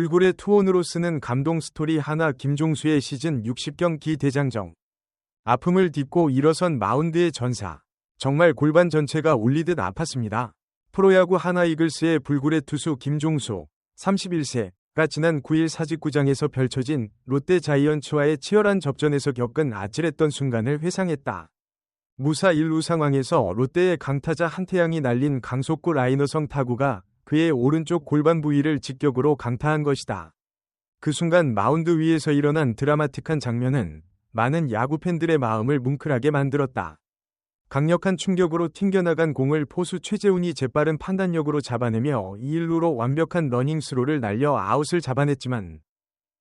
불굴의 투혼으로 쓰는 감동 스토리 하나 김종수의 시즌 60경 기 대장정. 아픔을 딛고 일어선 마운드의 전사. 정말 골반 전체가 울리듯 아팠습니다. 프로야구 하나 이글스의 불굴의 투수 김종수 31세가 지난 9일 사직구장에서 펼쳐진 롯데 자이언츠와의 치열한 접전에서 겪은 아찔했던 순간을 회상했다. 무사 1루 상황에서 롯데의 강타자 한태양이 날린 강속구 라이너성 타구가 그의 오른쪽 골반 부위를 직격으로 강타한 것이다. 그 순간 마운드 위에서 일어난 드라마틱한 장면은 많은 야구 팬들의 마음을 뭉클하게 만들었다. 강력한 충격으로 튕겨나간 공을 포수 최재훈이 재빠른 판단력으로 잡아내며 2일루로 완벽한 러닝스로를 날려 아웃을 잡아냈지만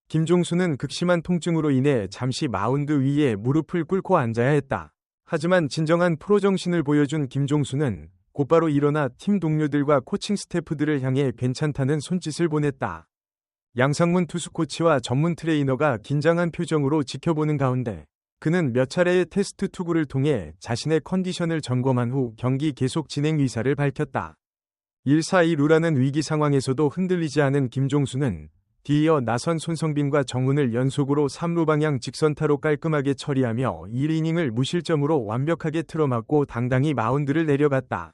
김종수는 극심한 통증으로 인해 잠시 마운드 위에 무릎을 꿇고 앉아야 했다. 하지만 진정한 프로 정신을 보여준 김종수는 곧바로 일어나 팀 동료들과 코칭 스태프들을 향해 괜찮다는 손짓을 보냈다. 양상문 투수 코치와 전문 트레이너가 긴장한 표정으로 지켜보는 가운데 그는 몇 차례의 테스트 투구를 통해 자신의 컨디션을 점검한 후 경기 계속 진행 의사를 밝혔다. 1-4-2 루라는 위기 상황에서도 흔들리지 않은 김종수는 뒤이어 나선 손성빈과 정훈을 연속으로 3루 방향 직선타로 깔끔하게 처리하며 1이닝을 무실점으로 완벽하게 틀어막고 당당히 마운드를 내려갔다.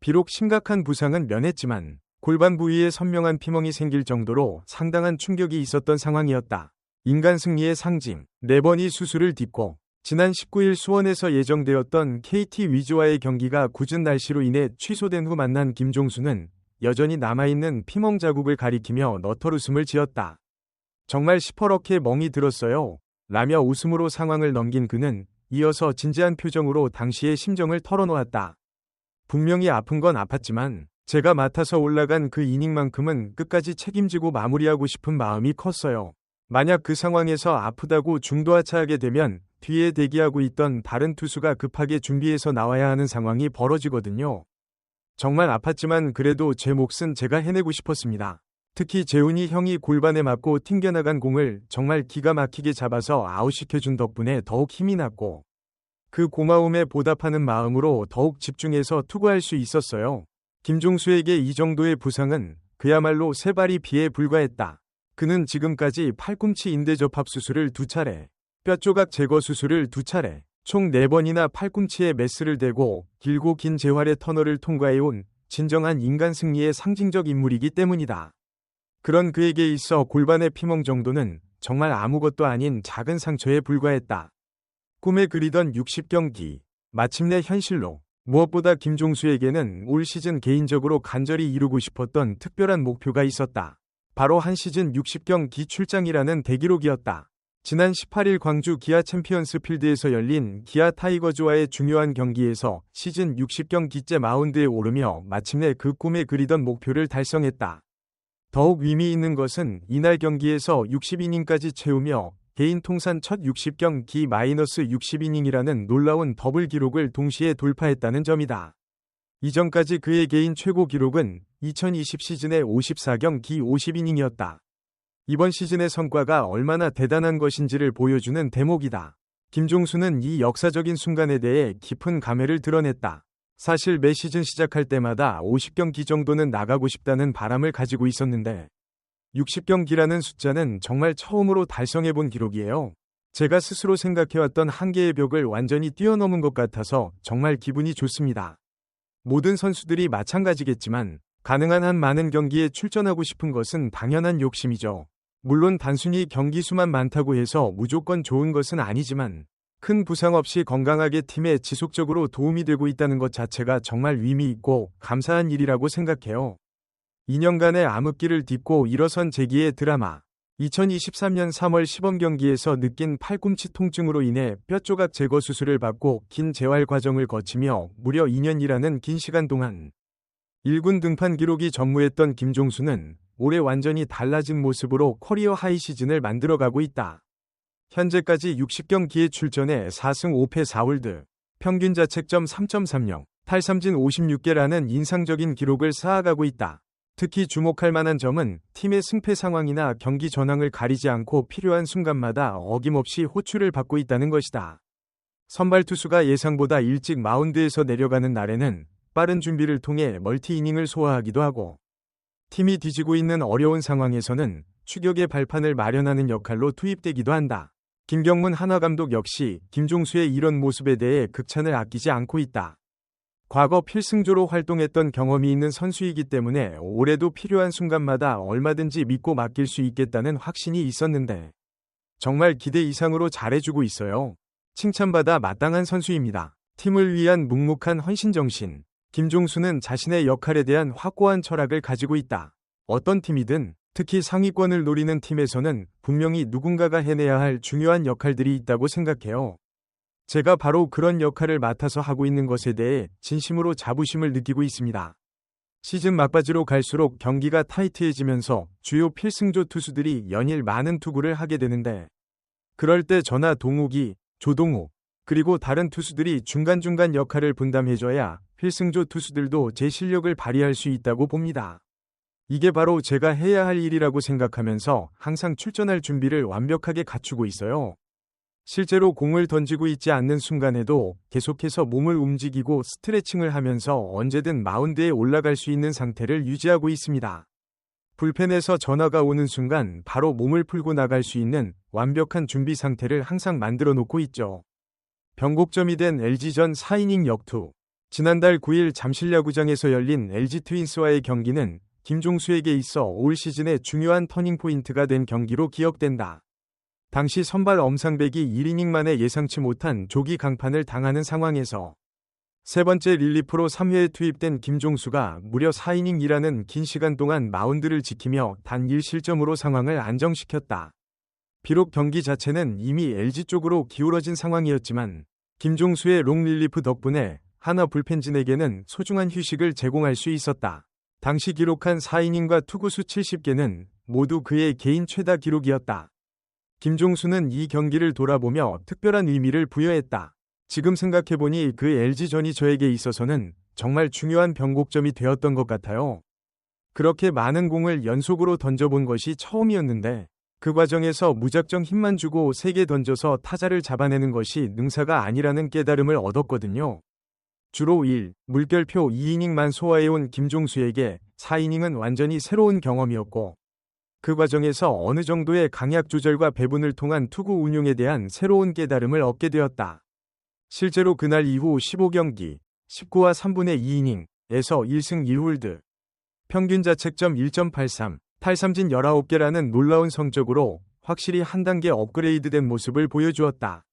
비록 심각한 부상은 면했지만 골반 부위에 선명한 피멍이 생길 정도로 상당한 충격이 있었던 상황이었다. 인간 승리의 상징, 네 번이 수술을 딛고 지난 19일 수원에서 예정되었던 KT 위즈와의 경기가 굳은 날씨로 인해 취소된 후 만난 김종수는 여전히 남아있는 피멍 자국을 가리키며 너털웃음을 지었다. 정말 시퍼렇게 멍이 들었어요. 라며 웃음으로 상황을 넘긴 그는 이어서 진지한 표정으로 당시의 심정을 털어놓았다. 분명히 아픈 건 아팠지만 제가 맡아서 올라간 그 이닝만큼은 끝까지 책임지고 마무리하고 싶은 마음이 컸어요. 만약 그 상황에서 아프다고 중도하차하게 되면 뒤에 대기하고 있던 다른 투수가 급하게 준비해서 나와야 하는 상황이 벌어지거든요. 정말 아팠지만 그래도 제 몫은 제가 해내고 싶었습니다. 특히 재훈이 형이 골반에 맞고 튕겨나간 공을 정말 기가 막히게 잡아서 아웃시켜준 덕분에 더욱 힘이 났고 그 고마움에 보답하는 마음으로 더욱 집중해서 투구할 수 있었어요. 김종수에게 이 정도의 부상은 그야말로 세 발이 비에 불과했다. 그는 지금까지 팔꿈치 인대 접합 수술을 두 차례, 뼈 조각 제거 수술을 두 차례, 총 4번이나 팔꿈치에 메스를 대고 길고 긴 재활의 터널을 통과해온 진정한 인간 승리의 상징적 인물이기 때문이다. 그런 그에게 있어 골반의 피멍 정도는 정말 아무것도 아닌 작은 상처에 불과했다. 꿈에 그리던 60경기, 마침내 현실로 무엇보다 김종수에게는 올 시즌 개인적으로 간절히 이루고 싶었던 특별한 목표가 있었다. 바로 한 시즌 60경기 출장이라는 대기록이었다. 지난 18일 광주 기아 챔피언스 필드에서 열린 기아 타이거즈와의 중요한 경기에서 시즌 60경기째 마운드에 오르며 마침내 그 꿈에 그리던 목표를 달성했다. 더욱 의미 있는 것은 이날 경기에서 60이닝까지 채우며 개인 통산 첫 60경 기 마이너스 60이닝이라는 놀라운 더블 기록을 동시에 돌파했다는 점이다. 이전까지 그의 개인 최고 기록은 2020 시즌의 54경 기 50이닝이었다. 이번 시즌의 성과가 얼마나 대단한 것인지를 보여주는 대목이다. 김종수는 이 역사적인 순간에 대해 깊은 감회를 드러냈다. 사실 매 시즌 시작할 때마다 50경기 정도는 나가고 싶다는 바람을 가지고 있었는데 60경기라는 숫자는 정말 처음으로 달성해 본 기록이에요. 제가 스스로 생각해왔던 한계의 벽을 완전히 뛰어넘은 것 같아서 정말 기분이 좋습니다. 모든 선수들이 마찬가지겠지만 가능한 한 많은 경기에 출전하고 싶은 것은 당연한 욕심이죠. 물론 단순히 경기 수만 많다고 해서 무조건 좋은 것은 아니지만 큰 부상 없이 건강하게 팀에 지속적으로 도움이 되고 있다는 것 자체가 정말 의미 있고 감사한 일이라고 생각해요. 2년간의 암흑기를 딛고 일어선 재기의 드라마. 2023년 3월 시범 경기에서 느낀 팔꿈치 통증으로 인해 뼈 조각 제거 수술을 받고 긴 재활 과정을 거치며 무려 2년이라는 긴 시간 동안 1군 등판 기록이 전무했던 김종수는 올해 완전히 달라진 모습으로 커리어 하이 시즌을 만들어가고 있다. 현재까지 60경기에 출전해 4승 5패 4홀드, 평균 자책점 3.30, 탈삼진 56개라는 인상적인 기록을 쌓아가고 있다. 특히 주목할 만한 점은 팀의 승패 상황이나 경기 전황을 가리지 않고 필요한 순간마다 어김없이 호출을 받고 있다는 것이다. 선발 투수가 예상보다 일찍 마운드에서 내려가는 날에는 빠른 준비를 통해 멀티 이닝을 소화하기도 하고 팀이 뒤지고 있는 어려운 상황에서는 추격의 발판을 마련하는 역할로 투입되기도 한다. 김경문 하나 감독 역시 김종수의 이런 모습에 대해 극찬을 아끼지 않고 있다. 과거 필승조로 활동했던 경험이 있는 선수이기 때문에 올해도 필요한 순간마다 얼마든지 믿고 맡길 수 있겠다는 확신이 있었는데 정말 기대 이상으로 잘해주고 있어요. 칭찬받아 마땅한 선수입니다. 팀을 위한 묵묵한 헌신정신. 김종수는 자신의 역할에 대한 확고한 철학을 가지고 있다. 어떤 팀이든 특히 상위권을 노리는 팀에서는 분명히 누군가가 해내야 할 중요한 역할들이 있다고 생각해요. 제가 바로 그런 역할을 맡아서 하고 있는 것에 대해 진심으로 자부심을 느끼고 있습니다. 시즌 막바지로 갈수록 경기가 타이트해지면서 주요 필승조 투수들이 연일 많은 투구를 하게 되는데 그럴 때 저나 동욱이, 조동호, 그리고 다른 투수들이 중간중간 역할을 분담해줘야 필승조 투수들도 제 실력을 발휘할 수 있다고 봅니다. 이게 바로 제가 해야 할 일이라고 생각하면서 항상 출전할 준비를 완벽하게 갖추고 있어요. 실제로 공을 던지고 있지 않는 순간에도 계속해서 몸을 움직이고 스트레칭을 하면서 언제든 마운드에 올라갈 수 있는 상태를 유지하고 있습니다. 불펜에서 전화가 오는 순간 바로 몸을 풀고 나갈 수 있는 완벽한 준비 상태를 항상 만들어 놓고 있죠. 변곡점이 된 LG전 4이닝 역투. 지난달 9일 잠실야구장에서 열린 LG 트윈스와의 경기는 김종수에게 있어 올 시즌의 중요한 터닝포인트가 된 경기로 기억된다. 당시 선발 엄상백이 1이닝 만에 예상치 못한 조기 강판을 당하는 상황에서 세 번째 릴리프로 3회에 투입된 김종수가 무려 4이닝이라는 긴 시간 동안 마운드를 지키며 단 1실점으로 상황을 안정시켰다. 비록 경기 자체는 이미 LG 쪽으로 기울어진 상황이었지만 김종수의 롱 릴리프 덕분에 하나 불펜진에게는 소중한 휴식을 제공할 수 있었다. 당시 기록한 4이닝과 투구수 70개는 모두 그의 개인 최다 기록이었다. 김종수는 이 경기를 돌아보며 특별한 의미를 부여했다. 지금 생각해보니 그 LG전이 저에게 있어서는 정말 중요한 변곡점이 되었던 것 같아요. 그렇게 많은 공을 연속으로 던져본 것이 처음이었는데 그 과정에서 무작정 힘만 주고 세게 던져서 타자를 잡아내는 것이 능사가 아니라는 깨달음을 얻었거든요. 주로 1, 물결표 2이닝만 소화해온 김종수에게 4이닝은 완전히 새로운 경험이었고 그 과정에서 어느 정도의 강약 조절과 배분을 통한 투구 운용에 대한 새로운 깨달음을 얻게 되었다. 실제로 그날 이후 15경기, 19와 3분의 2이닝에서 1승 1홀드, 평균 자책점 1.83, 탈삼진 19개라는 놀라운 성적으로 확실히 한 단계 업그레이드된 모습을 보여주었다.